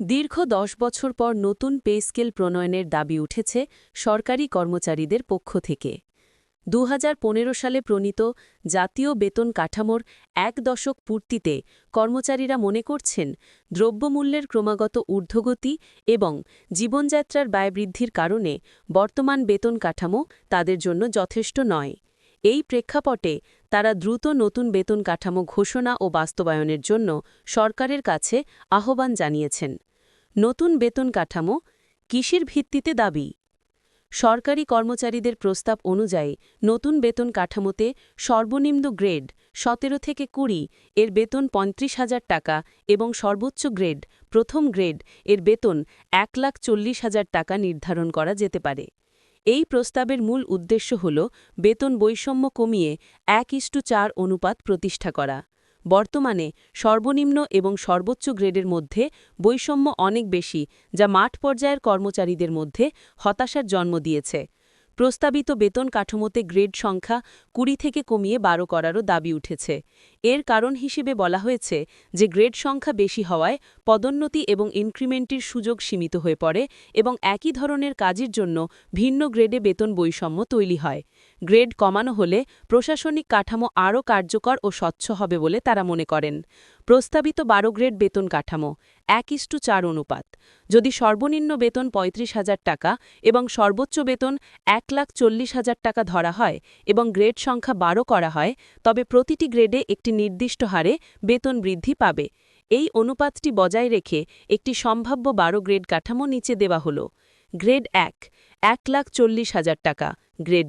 দীর্ঘ দশ বছর পর নতুন পে স্কেল প্রণয়নের দাবি উঠেছে সরকারি কর্মচারীদের পক্ষ থেকে। দু হাজার পনেরো সালে প্রণীত জাতীয় বেতন কাঠামোর এক দশক পূর্তিতে কর্মচারীরা মনে করছেন, দ্রব্যমূল্যের ক্রমাগত ঊর্ধ্বগতি এবং জীবনযাত্রার ব্যয় বৃদ্ধির কারণে বর্তমান বেতন কাঠামো তাদের জন্য যথেষ্ট নয়। এই প্রেক্ষাপটে তারা দ্রুত নতুন বেতন কাঠামো ঘোষণা ও বাস্তবায়নের জন্য সরকারের কাছে আহ্বান জানিয়েছেন। নতুন বেতন কাঠামো কিসের ভিত্তিতে দাবি? সরকারি কর্মচারীদের প্রস্তাব অনুযায়ী নতুন বেতন কাঠামোতে সর্বনিম্ন গ্রেড সতেরো থেকে কুড়ি, এর বেতন পঁয়ত্রিশ হাজার টাকা এবং সর্বোচ্চ গ্রেড প্রথম গ্রেড, এর বেতন এক লাখ চল্লিশ হাজার টাকা নির্ধারণ করা যেতে পারে। এই প্রস্তাবের মূল উদ্দেশ্য হল বেতন বৈষম্য কমিয়ে এক ইস্টু চার অনুপাত প্রতিষ্ঠা করা। বর্তমানে সর্বনিম্ন এবং সর্বোচ্চ গ্রেডের মধ্যে বৈষম্য অনেক বেশি, যা মাঠ পর্যায়ের কর্মচারীদের মধ্যে হতাশার জন্ম দিয়েছে। প্রস্তাবিত বেতন কাঠামোতে গ্রেড সংখ্যা কুড়ি থেকে কমিয়ে বারো করারও দাবি উঠেছে। এর কারণ হিসেবে বলা হয়েছে যে গ্রেড সংখ্যা বেশি হওয়ায় পদোন্নতি এবং ইনক্রিমেন্টের সুযোগ সীমিত হয়ে পড়ে এবং একই ধরনের কাজের জন্য ভিন্ন গ্রেডে বেতন বৈষম্য তৈরি হয়। গ্রেড কমানো হলে প্রশাসনিক কাঠামো আরও কার্যকর ও স্বচ্ছ হবে বলে তারা মনে করেন। প্রস্তাবিত বারো গ্রেড বেতন কাঠামো, এক ইস্টু চার অনুপাত। যদি সর্বনিম্ন বেতন পঁয়ত্রিশ হাজার টাকা এবং সর্বোচ্চ বেতন এক লাখ চল্লিশ হাজার টাকা ধরা হয় এবং গ্রেড সংখ্যা বারো করা হয়, তবে প্রতিটি গ্রেডে একটি নির্দিষ্ট হারে বেতন বৃদ্ধি পাবে। এই অনুপাতটি বজায় রেখে একটি সম্ভাব্য বারো গ্রেড কাঠামো নিচে দেওয়া হল। গ্রেড এক এক লাখ চল্লিশ হাজার টাকা। গ্রেড